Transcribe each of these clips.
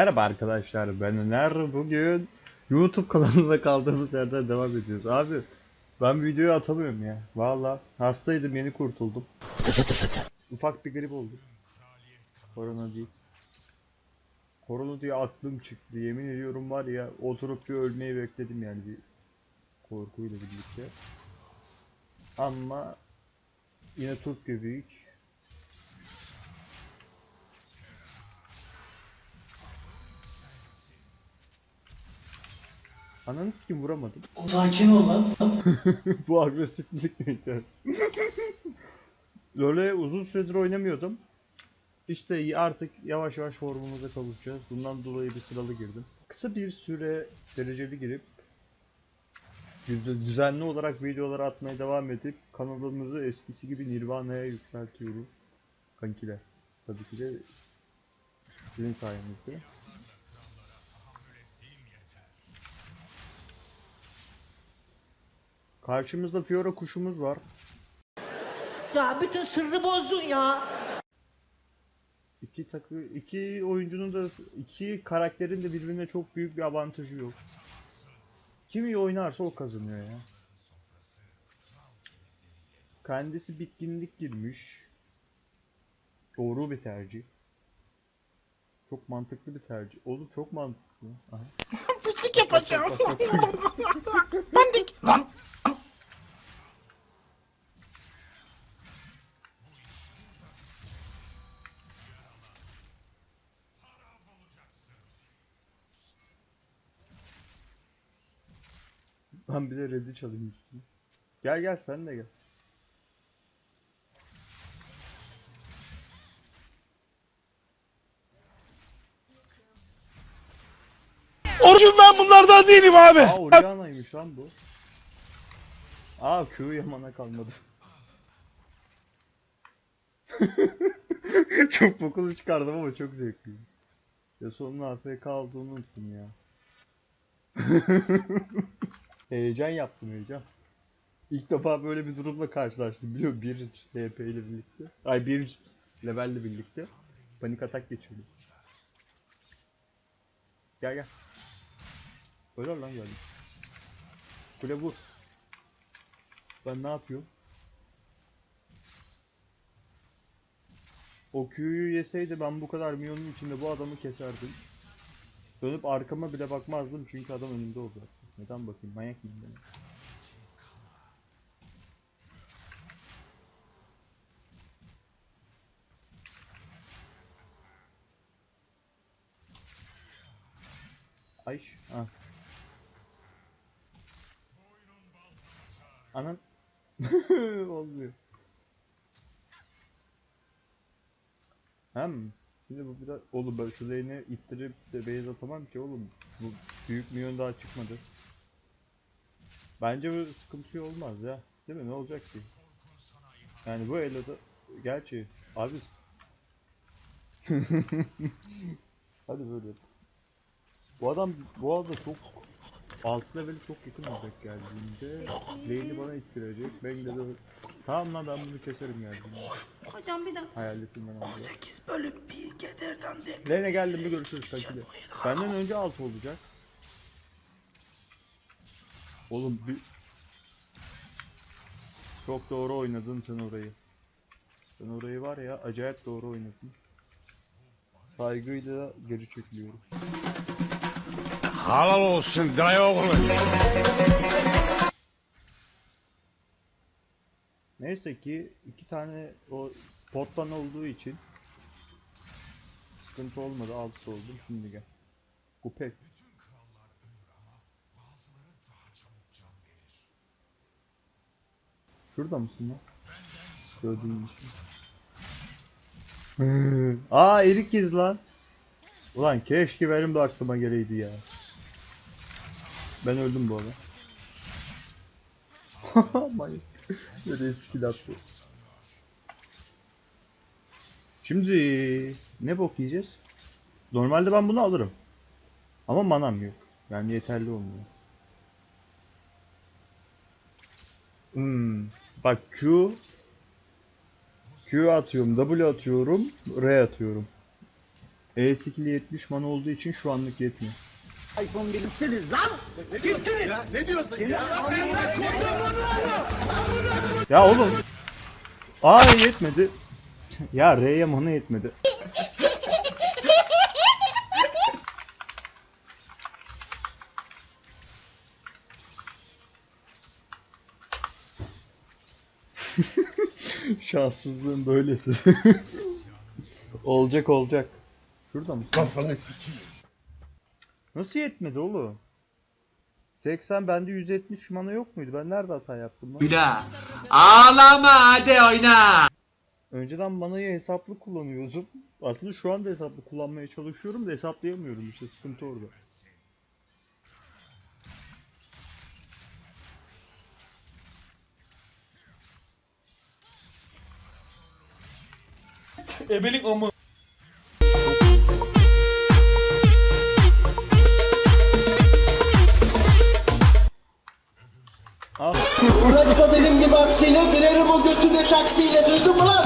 Merhaba arkadaşlar ben Öner. Bugün YouTube kanalında kaldığımız yerden devam ediyoruz. Abi ben videoyu atamıyorum ya. Valla hastaydım yeni kurtuldum. Ufak bir grip oldum korona değil. Korona diye aklım çıktı. Yemin ediyorum var ya oturup bir ölmeyi bekledim yani bir korkuyla birlikte. Ama yine tut büyük Ananı sikim vuramadım. Sakin ol lan. Bu agresiflik neydi? LoL'e uzun süredir oynamıyordum. İşte artık yavaş yavaş formumuza kavuşacağız. Bundan dolayı bir sıralı girdim. Kısa bir süre dereceli girip düz- düzenli olarak videoları atmaya devam edip kanalımızı eskisi gibi Nirvana'ya yükseltiyoruz. Kankiler. Tabii ki de sizin sayenizde. Karşımızda Fiora kuşumuz var. Ya bütün sırrı bozdun ya. İki takı iki oyuncunun da iki karakterin de birbirine çok büyük bir avantajı yok. Kim iyi oynarsa o kazanıyor ya. Kendisi bitkinlik girmiş. Doğru bir tercih. Çok mantıklı bir tercih. Oğlum çok mantıklı. Aha. Pislik yapacağım. Bak. Pandik. Lan. Ben bir de red'i çalayım üstüne. Gel gel sen de gel. Orucum ben bunlardan değilim abi. Aa Orianna'ymış lan bu. Aa Q yamana kalmadı. çok bokunu çıkardım ama çok zevkli. Ya sonun AFK olduğunu unuttum ya. heyecan yaptım heyecan. İlk defa böyle bir durumla karşılaştım biliyor musun? Bir HP ile birlikte. Ay bir levelle birlikte. Panik atak geçirdim. Gel gel. Öyle lan geldim. Kule vur. Ben ne yapıyorum? O Q'yu yeseydi ben bu kadar milyonun içinde bu adamı keserdim. Dönüp arkama bile bakmazdım çünkü adam önümde olacak. Neden bakayım? Manyak ben? Ayş. Ha. Anan. Olmuyor. Hem şimdi bu biraz oğlum ben şu lane'i ittirip de base atamam ki oğlum. Bu büyük milyon daha çıkmadı. Bence bu sıkıntı olmaz ya. Değil mi? Ne olacak ki? Yani bu eloda gerçi abi Hadi böyle. Bu adam bu arada çok alt leveli çok yakın olacak geldiğinde. Lane'i bana ittirecek. Ben de de tamam lan ben bunu keserim geldiğinde. Hocam bir dakika. Hayaletinden aldı. 8 bölüm bir kederden de. Lane'e geldim mi görüşürüz takipte. Benden önce alt olacak. Oğlum bir... Çok doğru oynadın sen orayı. Sen orayı var ya acayip doğru oynadın. Saygıyla geri çekiliyorum. Halal olsun dayı oğlu. Neyse ki iki tane o pottan olduğu için sıkıntı olmadı alt oldum şimdi gel. Kupek. Şurada mısın lan? Gördüğüm için. Aa erik yedi lan. Ulan keşke benim de aklıma geleydi ya. Ben öldüm bu arada. Manyak. Böyle skill attı. Şimdi ne bok yiyeceğiz? Normalde ben bunu alırım. Ama manam yok. Yani yeterli olmuyor. Hmm. Bak Q Q atıyorum, W atıyorum, R atıyorum. E skill'i 70 mana olduğu için şu anlık yetmiyor. Ya oğlum. Aa yetmedi. Ya R'ye mana yetmedi. Şanssızlığın böylesi. olacak olacak. Şurada mı? Kafanı sikeyim. Nasıl yetmedi oğlum? 80 bende 170 mana yok muydu? Ben nerede hata yaptım lan? Güla. Ağlama hadi oyna. Önceden manayı hesaplı kullanıyordum. Aslında şu anda hesaplı kullanmaya çalışıyorum da hesaplayamıyorum işte sıkıntı orada. Ebelik amı. Uğraşma benim gibi aksiyle girerim o götüne taksiyle duydun mu lan?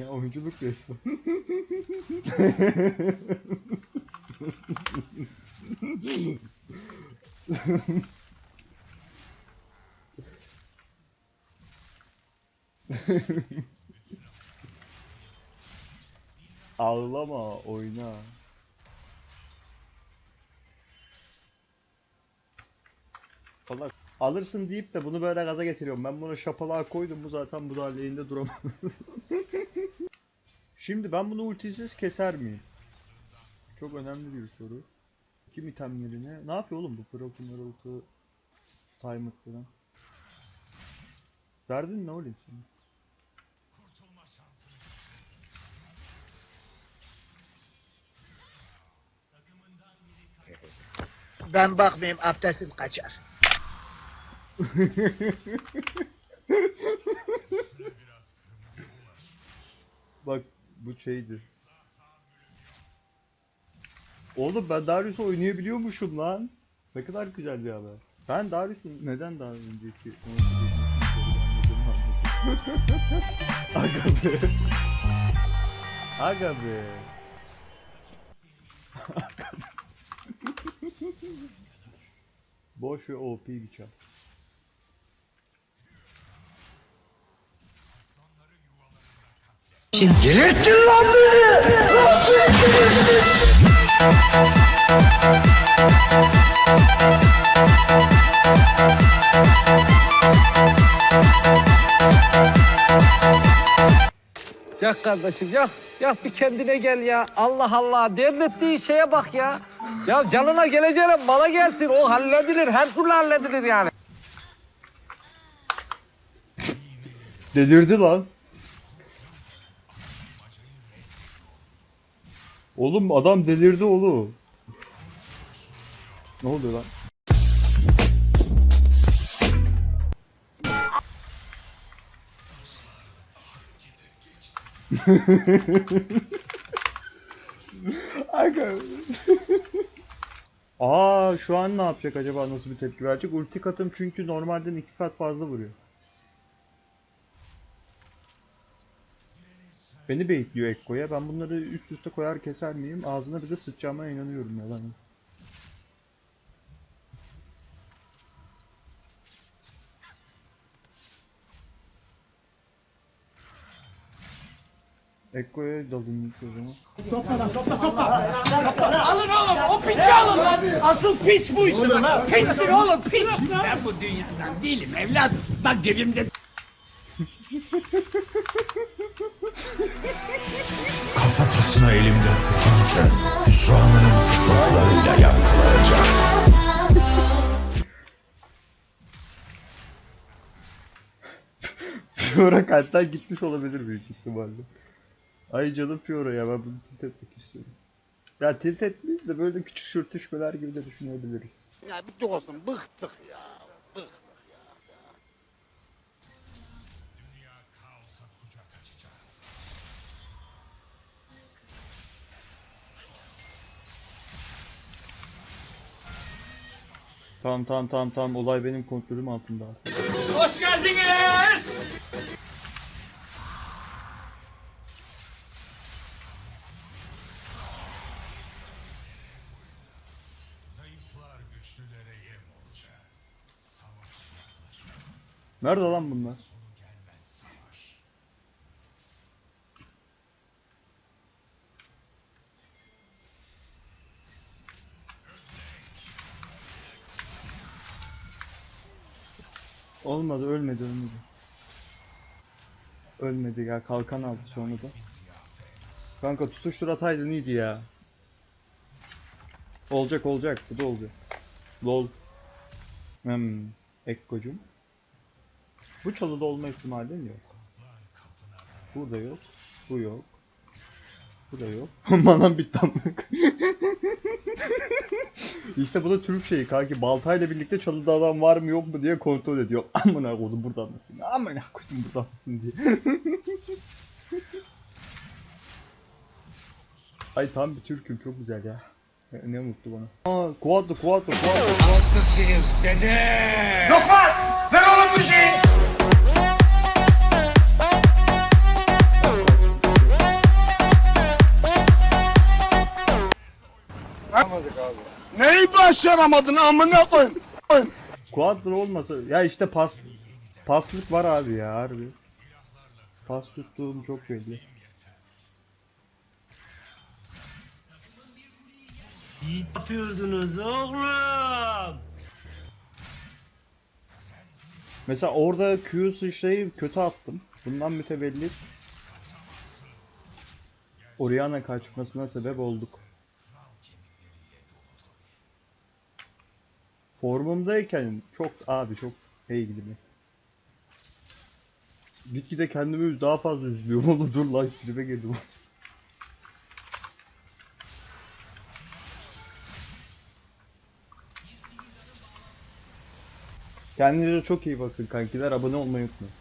ya oyunculuk resmen. Ağlama oyna. Valla alırsın deyip de bunu böyle gaza getiriyorum. Ben bunu şapalığa koydum bu zaten bu da aleyhinde duramaz. Şimdi ben bunu ultisiz keser miyim? Çok önemli bir soru. Kim itemlerine? Ne yapıyor oğlum bu Pırıltı mırıltı Timer falan? Derdin ne oğlum senin? Ben bakmayayım abdestim kaçar. Bak bu şeydir. Oğlum ben Darius'u oynayabiliyormuşum lan. Ne kadar güzel bir haber. Ben Darius'un neden daha önceki Aga be. Aga be. Boş ve OP bir çar. Yak kardeşim yak. Yak bir kendine gel ya. Allah Allah. Devlettiği şeye bak ya. Ya canına geleceğine mala gelsin. O halledilir. Her türlü halledilir yani. Delirdi lan. Oğlum adam delirdi oğlum. Ne oluyor lan? Aga. Aa şu an ne yapacak acaba nasıl bir tepki verecek? Ulti katım çünkü normalden iki kat fazla vuruyor. Beni bekliyor Ekko'ya. Ben bunları üst üste koyar keser miyim? Ağzına bir de sıçacağıma inanıyorum ya. Ekko'ya dalayım ilk o zaman. Alın oğlum o piçi alın. Asıl piç bu işte bak. Piçsin oğlum piç. Ben bu dünyadan değilim evladım. Bak cebimde Kafatasına elimden tutunca hüsranların fısıltılarıyla yankılanacak. Fiora kalpten gitmiş olabilir büyük ihtimalle. Ay canım Fiora ya ben bunu tilt etmek istiyorum. Ya tilt etmeyiz de böyle küçük sürtüşmeler gibi de düşünebiliriz. Ya bir olsun bıktık ya. Tamam tamam tamam tamam olay benim kontrolüm altında. Hoş geldiniz. Nerede lan bunlar? Olmadı ölmedi ölmedi. Ölmedi ya kalkan aldı sonra da. Kanka tutuştur ataydın iyiydi ya. Olacak olacak bu da olacak. Lol. Hmm. Ekkocum. Bu çalıda olma ihtimalin yok. Burada yok. Bu yok. Bu da yok. Manam bitti amık. işte bu da Türk şeyi kanki baltayla birlikte çalıda adam var mı yok mu diye kontrol ediyor. Amına koydum buradan mısın? Amına koydum buradan mısın diye. Ay tam bir Türk'üm çok güzel ya. Ne- mutlu bana. Aa, quadro quadro quadro. Hastasıyız dede. Yok Neyi başaramadın amına koyayım? Quadro olmasa ya işte pas paslık var abi ya harbi. Pas tuttuğum çok belli. yapıyordunuz oğlum? Mesela orada Q sıçrayı kötü attım. Bundan mütevellit Oriana kaçmasına sebep olduk. Formumdayken çok abi çok hey gidimi. Gitgide kendimi daha fazla üzülüyorum oğlum dur lan tribe girdim. Kendinize çok iyi bakın kankiler abone olmayı unutmayın.